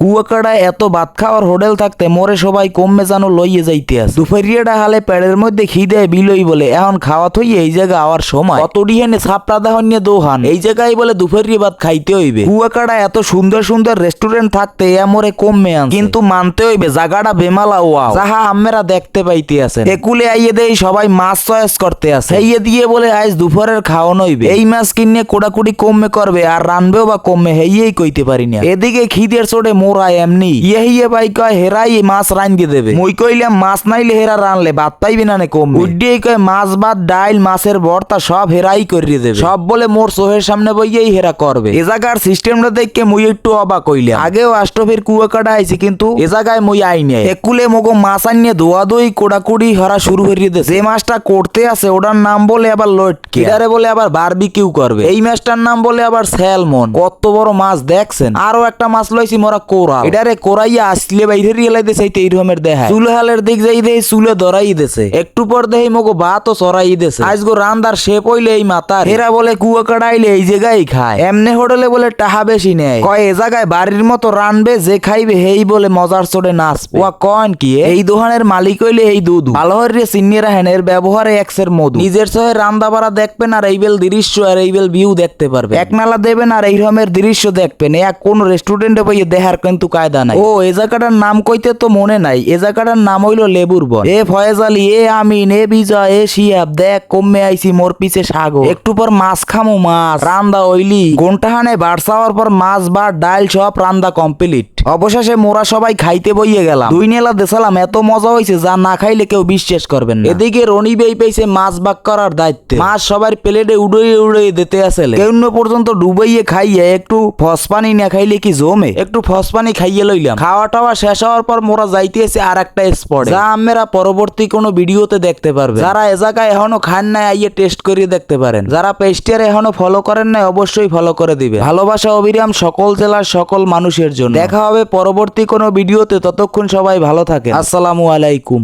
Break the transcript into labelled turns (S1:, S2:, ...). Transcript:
S1: কুয়াকাড়ায় এত ভাত খাওয়ার হোটেল থাকতে মোরে সবাই কমে জানো লইয়ে যাইতে আছে। দুপুরিয়াটা হালে পেড়ের মধ্যে খিদে বিলই বলে, এখন খাওয়া থই এই জায়গা আওয়ার সময়। কতটি ডিহেনে ছাপড়া নিয়ে দোহান, এই জায়গায় বলে দুপুরি ভাত খাইতে হইবে। কুয়াকাড়া এত সুন্দর সুন্দর রেস্টুরেন্ট থাকতে এ মোরে কমে আন কিন্তু মানতে হইবে জায়গাটা বেমালা, ওয়াও। যাহা আমেরা দেখতে পাইতে আছে একুলে আইয়ে দেই সবাই মাছ চয়েস করতে আছে। এই দিয়ে বলে আজ দুপুরের খাওয়ান হইবে। এই মাছ কিনে কোড়াকুড়ি কমে করবে আর রানবেও বা কমে, হেইয়েই কইতে পারি না। এদিকে খিদের চোটে মোরা এমনি। ইয়ে ভাই কয়, হেরাই মাছ রান দিয়ে দেবে। মই কইলাম, মাছ নাইলে হেরা রানলে, ভাত পাইবি না কম উড্ডিয়ে কয়, মাছ ভাত, ডাইল, মাছের ভর্তা সব হেরাই করিয়ে দেবে। সব বলে মোর চোহের সামনে বইয়েই হেরা করবে। এ জায়গার সিস্টেমটা দেখে মুই একটু অবাক কইলাম আগেও আষ্টফের কুয়া কাটা আইছি, কিন্তু এ জায়গায় মুই আই নাই। একুলে মগো মাছ আনিয়ে ধোয়া দই কোড়াকুড়ি হরা শুরু করিয়ে দেছে। যে মাছটা করতে আছে, ওটার নাম বলে আবার লটকে। এটারে বলে আবার বারবিকিউ করবে। এই মাছটার নাম বলে আবার স্যালমন। কত বড় মাছ দেখছেন? আরও একটা মাছ লইছি, মোরা এটারে কোরাইয়া আসলে বাইরে চাইতে দিক যাই চুলে ধরাই দেছে একটু পর মগো দেছে রান্দার এই মাতার বলে, কুয়া এই জায়গায় খায়। এমনি হোটেলে বলে, টাহা বেশি নেয়। কয়, এ জায়গায় বাড়ির মতো রানবে, যে খাইবে হেই বলে মজার চড়ে নাচবে। ওয়া কন কি এই দোকানের মালিক হইলে এই দুধু ভালো হরে সিনিয়ে রাখেন এর ব্যবহারে এক্সের মধু। নিজের সহে রান্দা বাড়া দেখবেন আর এইবেল দৃশ্য আর এইবেল ভিউ দেখতে পারবে এক নালা দেবেন আর এই রকমের দৃশ্য দেখবেন। এক কোন রেস্টুরেন্টে বইয়ে দেখার কিন্তু কায়দা নাই। ও এ জায়গাটার নাম কইতে তো মনে নাই। এ জায়গাটার নাম হইল লেবুর বন। এ ফয়েজ আলী এ আমিন এ বিজয় এ শিয়াব দেখ কমে আইছি মোর পিছে সাগর। একটু পর মাছ খামো মাছ। রান্দা ওইলি ঘন্টাহানে বাড়সাওয়ার পর মাছ বা ডাল সব রান্দা কমপ্লিট। অবশেষে মোরা সবাই খাইতে বইয়ে গেলাম। দুই নেলা দেশালাম, এত মজা হয়েছে যা না খাইলে কেউ বিশ্বাস করবেন না। এদিকে রনি বেই পেয়েছে মাছ বাক করার দায়িত্ব। মাছ সবার প্লেটে উড়িয়ে উড়িয়ে দিতে আসলে। কেউ পর্যন্ত ডুবাইয়ে খাইয়ে একটু ফসপানি না খাইলে কি জমে? একটু ফসপানি খাইয়ে লইলাম। খাওয়া টাওয়া শেষ হওয়ার পর মোরা যাইতে এসে আর একটা স্পট যা আমরা পরবর্তী কোনো ভিডিওতে দেখতে পারবে যারা এ জায়গায় এখনও খান নাই, আইয়ে টেস্ট করিয়ে দেখতে পারেন। যারা পেস্টিয়ার এখনও ফলো করেন নাই, অবশ্যই ফলো করে দিবে। ভালোবাসা অবিরাম সকল জেলার সকল মানুষের জন্য। দেখা হবে। পরবর্তী কোনো ভিডিওতে ততক্ষণ সবাই ভালো থাকে আসসালামু আলাইকুম।